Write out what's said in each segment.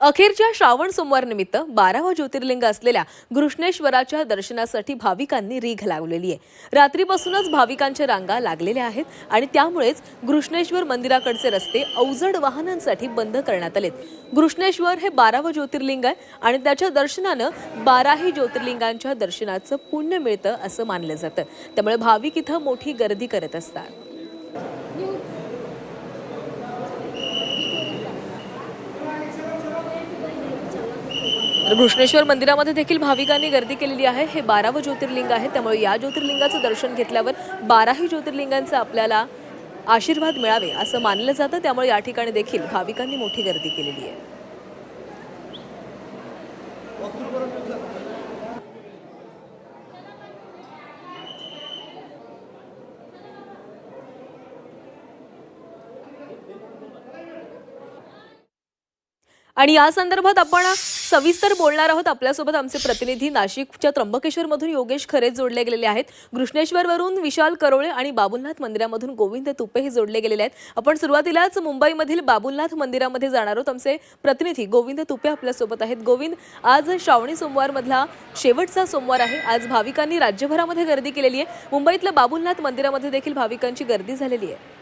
अखेरच्या श्रावण सोमवार निमित्त बारावा ज्योतिर्लिंग असलेल्या घृष्णेश्वराच्या दर्शनासाठी भाविकांनी रीघ लावलेली आहे. रात्रीपासूनच भाविकांच्या रांगा लागलेल्या आहेत आणि त्यामुळेच घृष्णेश्वर मंदिराकडचे रस्ते अवजड वाहनांसाठी बंद करण्यात आलेत. घृष्णेश्वर हे बारावं ज्योतिर्लिंग आहे आणि त्याच्या दर्शनानं बाराही ज्योतिर्लिंगांच्या दर्शनाचं पुण्य मिळतं असं मानलं जातं. त्यामुळे भाविक इथं मोठी गर्दी करत असतात. तर घृष्णेश्वर मंदिरामध्ये देखील भाविकांनी गर्दी केलेली आहे. हे बारावं ज्योतिर्लिंग आहे. त्यामुळे या ज्योतिर्लिंगाचं दर्शन घेतल्यावर बाराही ज्योतिर्लिंगांचं आपल्याला आशीर्वाद मिळावे असं मानलं जातं. त्यामुळे या ठिकाणी देखील भाविकांनी मोठी गर्दी केलेली आहे. आणि या संदर्भात आपण सविस्तर बोलणार आहोत. आपल्यासोबत आमचे प्रतिनिधी नाशिकच्या त्र्यंबकेश्वरमधून योगेश खरे जोडले गेलेले आहेत. घृष्णेश्वरवरून विशाल करोळे आणि बाबुलनाथ मंदिरामधून गोविंद तुपे हे जोडले गेलेले आहेत. आपण सुरुवातीलाच मुंबईमधील बाबुलनाथ मंदिरामध्ये जाणार आहोत. आमचे प्रतिनिधी गोविंद तुपे आपल्यासोबत आहेत. गोविंद आज श्रावणी सोमवारमधला शेवटचा सोमवार आहे. आज भाविकांनी राज्यभरामध्ये गर्दी केलेली आहे. मुंबईतल्या बाबुलनाथ मंदिरामध्ये देखील भाविकांची गर्दी झालेली आहे.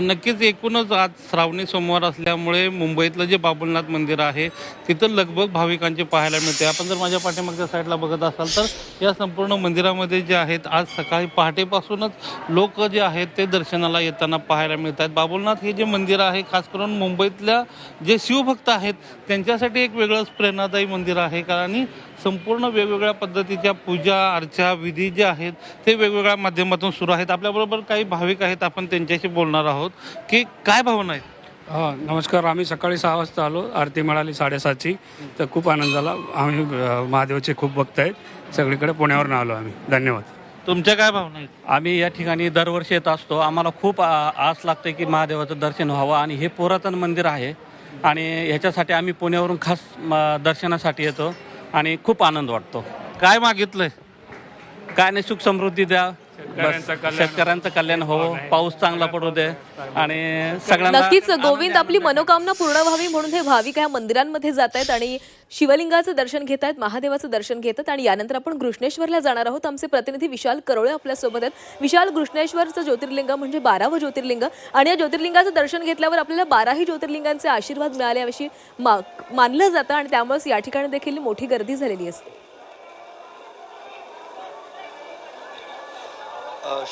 नक्कीच एकूणच आज श्रावणी सोमवार असल्यामुळे मुंबईतलं जे बाबुलनाथ मंदिर आहे तिथं लगभग भाविकांचे पाहायला मिळते. आपण जर माझ्या पाठीमागच्या साईडला बघत असाल तर या संपूर्ण मंदिरामध्ये जे आहेत आज सकाळी पहाटेपासूनच लोक जे आहेत ते दर्शनाला येताना पाहायला मिळत आहेत बाबुलनाथ हे जे मंदिर आहे खास करून मुंबईतल्या जे शिवभक्त आहेत त्यांच्यासाठी एक वेगळंच प्रेरणादायी मंदिर आहे. कारण संपूर्ण वेगवेगळ्या पद्धतीच्या पूजा अर्चा विधी जे आहेत ते वेगवेगळ्या माध्यमातून सुरू आहेत. आपल्याबरोबर काही भाविक आहेत आपण त्यांच्याशी बोलणार आहोत. की काय भावना आहेत? हा नमस्कार. आम्ही सकाळी सहा वाजता आलो. आरती मिळाली साडेसातची. तर खूप आनंद झाला. आम्ही अ, महादेवाचे खूप भक्त आहेत. सगळीकडे पुण्यावरून आलो आम्ही. धन्यवाद. तुमच्या काय भावना आहेत? आम्ही या ठिकाणी दरवर्षी येत असतो. आम्हाला खूप आ, आस लागते की महादेवाचं दर्शन व्हावं आणि हे पुरातन मंदिर आहे. आणि ह्याच्यासाठी आम्ही पुण्यावरून खास म, दर्शनासाठी येतो आणि खूप आनंद वाटतो. काय मागितलंय? काय नाही सुख समृद्धी द्या. बस, शेतकऱ्यांचं कल्याण हो पाऊस चांगला पडू दे. आणि सगळ्यांना नक्कीच गोविंद आपली मनोकामना पूर्ण व्हावी म्हणून हे भाविक या मंदिरांमध्ये जात आहेत आणि शिवलिंगाचं दर्शन घेत आहेत महादेवाचं दर्शन घेतात आणि यानंतर आपण घृष्णेश्वरला जाणार आहोत. आमचे प्रतिनिधी विशाल करोळे आपल्यासोबत आहेत. विशाल घृष्णेश्वरचं ज्योतिर्लिंग म्हणजे बारावं ज्योतिर्लिंग आणि या ज्योतिर्लिंगाचं दर्शन घेतल्यावर आपल्याला बाराही ज्योतिर्लिंगांचे आशीर्वाद मिळाल्याविषयी मा- मानलं जातं आणि त्यामुळेच या ठिकाणी देखील मोठी गर्दी झालेली असते.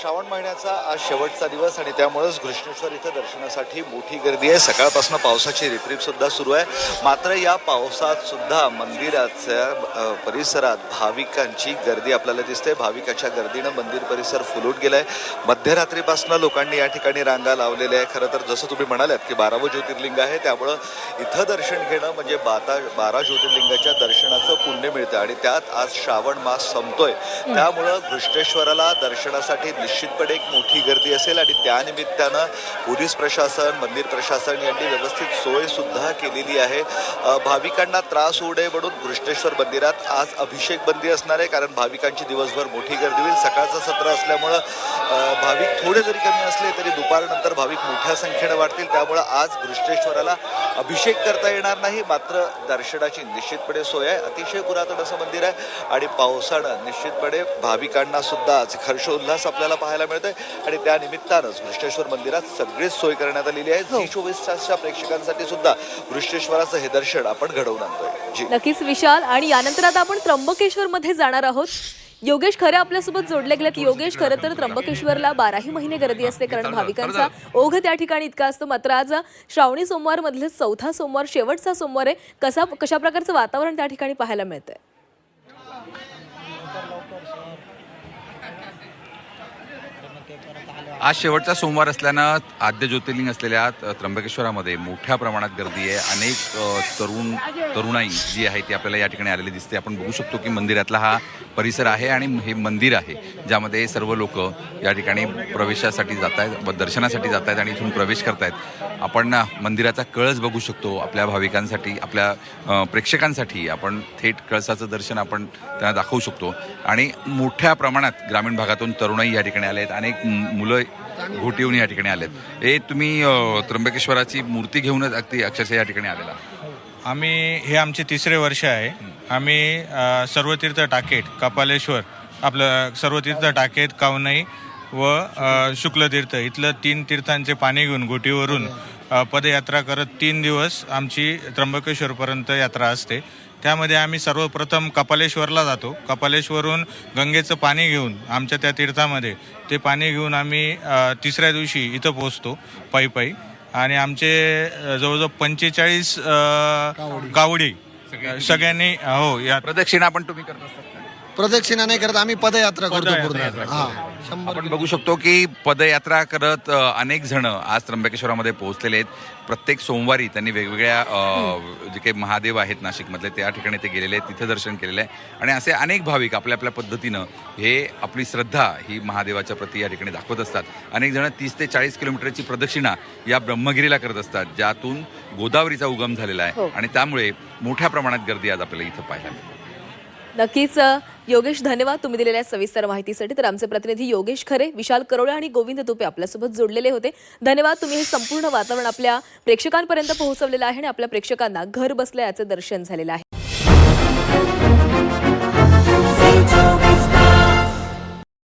श्रावण महिन्याचा आज शेवटचा दिवस आणि त्यामुळेच घृष्णेश्वर इथं दर्शनासाठी मोठी गर्दी आहे. सकाळपासून पावसाची रिपरिप सुद्धा सुरू आहे. मात्र या पावसात सुद्धा मंदिराच्या परिसरात भाविकांची गर्दी आपल्याला दिसते. भाविकांच्या गर्दीनं मंदिर परिसर फुलून गेलाय. मध्यरात्रीपासून लोकांनी या ठिकाणी रांगा लावलेल्या आहे खरं तर जसं तुम्ही म्हणालात की बारावं ज्योतिर्लिंग आहे त्यामुळं इथं दर्शन घेणं म्हणजे बाता बारा ज्योतिर्लिंगाच्या दर्शनाचं पुण्य मिळतं आणि त्यात आज श्रावण मास संपतोय. त्यामुळं घृष्णेश्वराला दर्शनासाठी निश्चितपणे एक मोठी गर्दी असेल आणि त्यानिमित्तानं पोलीस प्रशासन मंदिर प्रशासन यांनी व्यवस्थित सोयसुद्धा केलेली आहे. भाविकांना त्रास होऊ नये म्हणून घृष्णेश्वर मंदिरात आज अभिषेक बंदी असणार आहे. कारण भाविकांची दिवसभर मोठी गर्दी होईल. सकाळचं सत्र असल्यामुळं भाविक थोडे जरी कमी असले तरी दुपारनंतर भाविक मोठ्या संख्येनं वाढतील. त्यामुळं आज घृष्णेश्वराला अभिषेक करता येणार नाही. मात्र दर्शनाची निश्चितपणे सोय आहे. अतिशय पुरातन असं मंदिर आहे. आणि पावसानं निश्चितपणे भाविकांना सुद्धा आज हर्षोल्लास आपल्याला पाहायला मिळतोय. आणि त्या निमित्तानंच घृष्णेश्वर मंदिरात सगळीच सोय करण्यात आलेली आहे. झी चोवीस तासच्या प्रेक्षकांसाठी सुद्धा घृष्णेश्वराचं हे दर्शन आपण घडवून आणतोय. नक्कीच विशाल. आणि यानंतर आता आपण त्र्यंबकेश्वर मध्ये जाणार आहोत. योगेश खरे आपल्यासोबत जोडले गेलेत. योगेश खरं तर त्र्यंबकेश्वरला बाराही महिने गर्दी असते कारण भाविकांचा ओघ त्या ठिकाणी इतका असतो. मात्र आज श्रावणी सोमवार मधले चौथा सोमवार शेवटचा सोमवार आहे. कसा कशा प्रकारचं वातावरण त्या ठिकाणी पाहायला मिळतंय? आज शेवटचा सोमवार असल्यानं आद्य ज्योतिर्लिंग असलेल्या त्र्यंबकेश्वरामध्ये मोठ्या प्रमाणात गर्दी आहे. अनेक तरुण तरुणाई जी आहे ती आपल्याला या ठिकाणी आलेली दिसते. आपण बघू शकतो की मंदिरातला हा परिसर आहे आणि हे मंदिर आहे ज्यामध्ये सर्व लोक या ठिकाणी प्रवेशासाठी जात आहेत व दर्शनासाठी जात आहेत आणि इथून प्रवेश करतायत. आपण मंदिराचा कळस बघू शकतो आपल्या भाविकांसाठी आपल्या प्रेक्षकांसाठी. आपण थेट कळसाचं दर्शन आपण त्यांना दाखवू शकतो. आणि मोठ्या प्रमाणात ग्रामीण भागातून तरुणाई या ठिकाणी आले आहेत अनेक मुलं घोटी येऊन या ठिकाणी आलेत. हे तुम्ही त्र्यंबकेश्वराची मूर्ती घेऊनच अगदी अक्षरशः या ठिकाणी आलेला आम्ही हे आमचे तिसरे वर्ष आहे. आम्ही सर्वतीर्थ टाकेट कपालेश्वर आपलं सर्वतीर्थ टाकेत कावनई व शुक्लतीर्थ. इथलं तीन तीर्थांचे पाणी घेऊन गोटीवरून पदयात्रा करत तीन दिवस आमची त्र्यंबकेश्वरपर्यंत यात्रा असते. त्यामध्ये आम्ही सर्वप्रथम कपालेश्वरला जातो. कपालेश्वरून गंगेचं पाणी घेऊन आमच्या त्या तीर्थामध्ये ते पाणी घेऊन आम्ही तिसऱ्या दिवशी इथं पोहोचतो पायी पायी. आणि आमचे जवळजवळ पंचेचाळीस कावडी. सगळ्यांनी हो या. प्रदक्षिणा पण तुम्ही करत असतात? प्रदक्षिणा नाही करत आम्ही पदयात्रा करतो पूर्ण. हा शंभर आपण बघू शकतो की पदयात्रा करत अ, अनेक जण आज त्र्यंबकेश्वरामध्ये पोहोचलेले आहेत. प्रत्येक सोमवारी त्यांनी वेगवेगळ्या अ, जे काही महादेव आहेत नाशिकमधले त्या ठिकाणी ते गेलेले आहेत तिथे दर्शन केलेलं आहे. आणि असे अनेक भाविक आपल्या आपल्या पद्धतीनं हे आपली श्रद्धा ही महादेवाच्या प्रती या ठिकाणी दाखवत असतात. अनेक जण तीस ते चाळीस किलोमीटरची प्रदक्षिणा या ब्रह्मगिरीला करत असतात ज्यातून गोदावरीचा उगम झालेला आहे. हो. आणि त्यामुळे मोठ्या प्रमाणात गर्दी आज आपल्याला इथं पाहायला मिळते. नक्कीच अ, योगेश धन्यवाद तुम्ही दिलेल्या सविस्तर माहितीसाठी. तर आमचे प्रतिनिधी योगेश खरे विशाल करोळे आणि गोविंद तुपे आपल्यासोबत जोडलेले होते. धन्यवाद तुम्ही हे संपूर्ण वातावरण आपल्या प्रेक्षकांपर्यंत पोहोचवलेलं आहे आणि आपल्या प्रेक्षकांना घर बसल्या याचं दर्शन झालेलं आहे.